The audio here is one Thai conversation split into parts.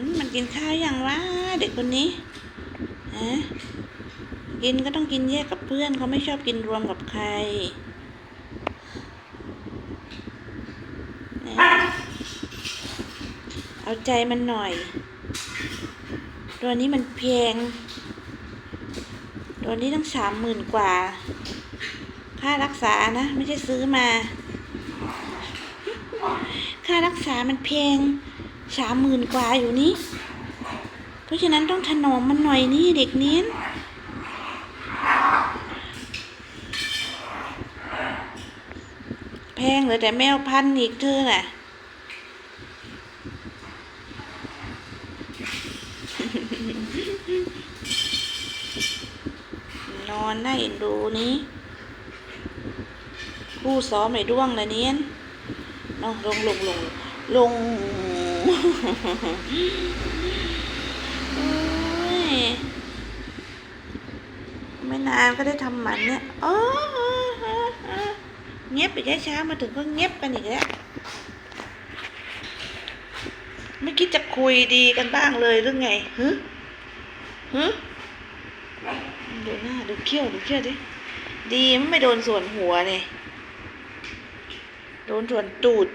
มมันกินข้าวยังวะเด็กคนนี้ฮะกินก็ต้องกินแยกกับเพื่อนเขาไม่ชอบกินรวมกับใครนะเอาใจมันหน่อย ตัวนี้มันแพง ตัวนี้ต้องสามหมื่นกว่า ค่ารักษานะ ไม่ใช่ซื้อมา ค่ารักษามันแพง สามหมื่นกว่าอยู่นี่เพราะฉะนั้นต้องถนอมมันหน่อยนี่เด็กเนี้ยแพงเหลยแต่แมวพันธุ์อีกเธอน่ะ นอนได้เอ็นดูนี้คู่ซ้อมไอ้ด้วงละเนี้ยน้องลงลงลงลง ไม่นานก็ได้ทำหมันเนี่ยโอ้เงียบไปช้าช้ามาถึงก็เงียบกันอีกแล้วไม่คิดจะคุยดีกันบ้างเลยหรือไงฮึฮึดูหน้าดูเขี้ยวดูเขี้ยวดิ ดีไม่โดนส่วนหัวเนี่ย โดนส่วนตูด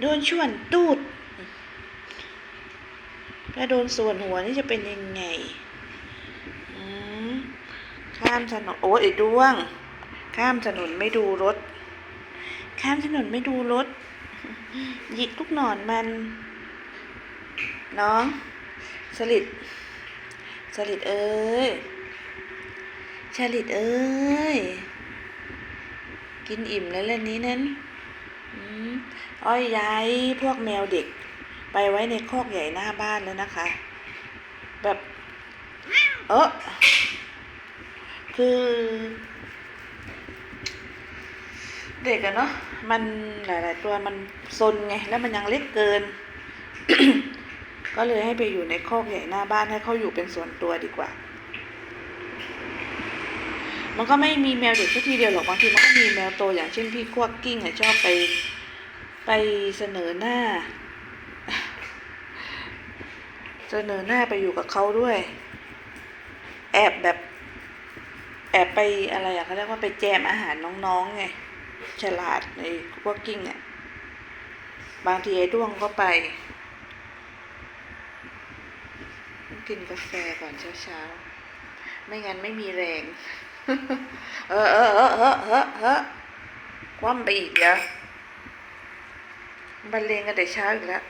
โดนส่วนตูดถ้าโดนส่วนหัวนี่จะเป็นยังไงอืมข้ามถนนโอ้ยไอ้ดวง ข้ามถนนไม่ดูรถ ข้ามถนนไม่ดูรถ หยิกลูกหนอนมัน น้อง สลิด สลิดเอ้ยสลิดเอ้ย กินอิ่มแล้วเล่นนี้นั้น อ้อยย้ายพวกแมวเด็ก ไปไว้ในคอกใหญ่หน้าบ้านแล้วนะคะ แบบเออคือ เด็กอะเนาะมันหลาย ๆ ตัวมันซนไง แล้วมันยังเล็กเกิน ก็เลยให้ไปอยู่ในคอกใหญ่หน้าบ้านให้เขาอยู่เป็นส่วนตัวดีกว่า มันก็ไม่มีแมวเด็กแค่ทีเดียวหรอกบางทีมันก็มีแมวโตอย่างเช่นพี่ควกกิ้งอะชอบไป ไปเสนอหน้า เสนอหน้าไปอยู่กับเขาด้วย แอบแบบ แอบไปอะไรอะเขาเรียกว่าไปแจมอาหารน้องๆไงฉลาดในพวกกิ้งอะบางทีไอ้ด้วงก็ไป กินกาแฟก่อนเช้าๆ ไม่งั้นไม่มีแรง เออเออเออเออเออเออคว่ำไปอีกเดี๋ยว บรรเลงกันแต่เช้าอีกแล้ว